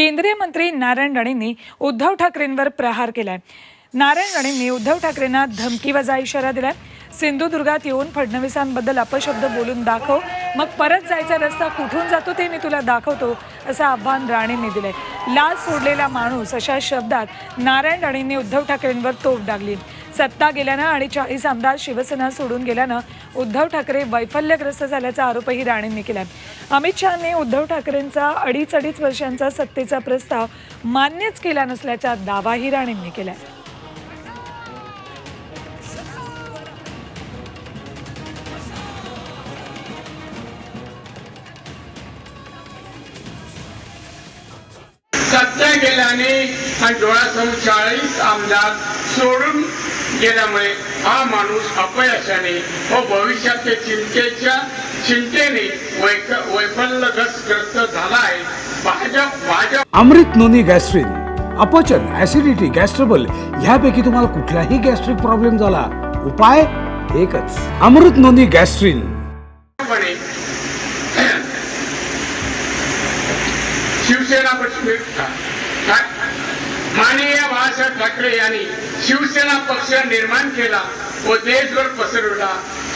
केंद्रीय मंत्री नारायण राणेंनी उद्धव ठाकरेंवर प्रहार केलाय. नारायण राणेंनी उद्धव ठाकरेंना धमकीवजा इशारा दिलाय. सिंधुदुर्गात येऊन फडणवीसांबद्दल अपशब्द बोलून दाखव. मग परत जायचा रस्ता कुठून जातो ते मी तुला दाखवतो असं आव्हान राणेंनी दिलंय. लाल सोडलेला माणूस अशा शब्दात नारायण राणेंनी उद्धव ठाकरेंवर तोफ डागली. सत्ता गेल्यानं आणि चाळीस आमदार शिवसेना सोडून गेल्यानं उद्धव ठाकरे वैफल्यग्रस्त झाल्याचा आरोपही राणेंनी केला अमित शहाने उद्धव ठाकरेंचा अडीच अडीच वर्षांचा सत्तेचा प्रस्ताव मान्यच केला नसल्याचा दावाही राणेंनी केला सत्ता गेल्याने आणि डोळ्यासमोर चाळीस आमदार सोडून गेल्यामुळे हा माणूस अपयशाने व भविष्याच्या चिंतेच्या चिंतेने वैक वैफल्यग्रस्त झाला आहे. भाजप भाजप. अमृत नोनी गॅस्ट्रिन अपचन ऍसिडिटी गॅस्ट्रबल ह्यापैकी तुम्हाला कुठलाही गॅस्ट्रिक प्रॉब्लेम झाला. उपाय एकच. अमृत नोनी गॅस्ट्रिन पणे शिवसेना पक्ष माननीय बाळासाहेब ठाकरे यांनी शिवसेना पक्ष निर्माण केला व देशभर पसरवला.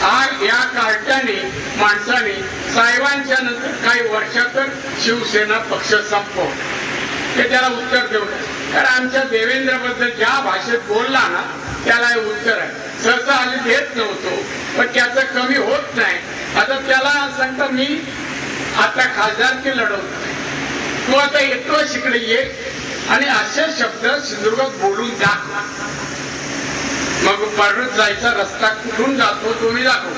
आज या कार्ट्याने माणसाने साहेबांच्या नंतर काही वर्षातच शिवसेना पक्ष संपव ते त्याला उत्तर देऊ कारण आमच्या देवेंद्रबद्दल ज्या भाषेत बोलला ना त्याला हे उत्तर आहे. सहसा आम्ही देत नव्हतो पण त्याचं कमी होत नाही. आता त्याला सांगतो मी आता खासदारकी लढवतो. आता येतो इकडे ये आणि असे शब्द सिंधुदुर्गात बोलून द्या मग परत जायचा रस्ता कुठून जातो तुम्ही दाखव.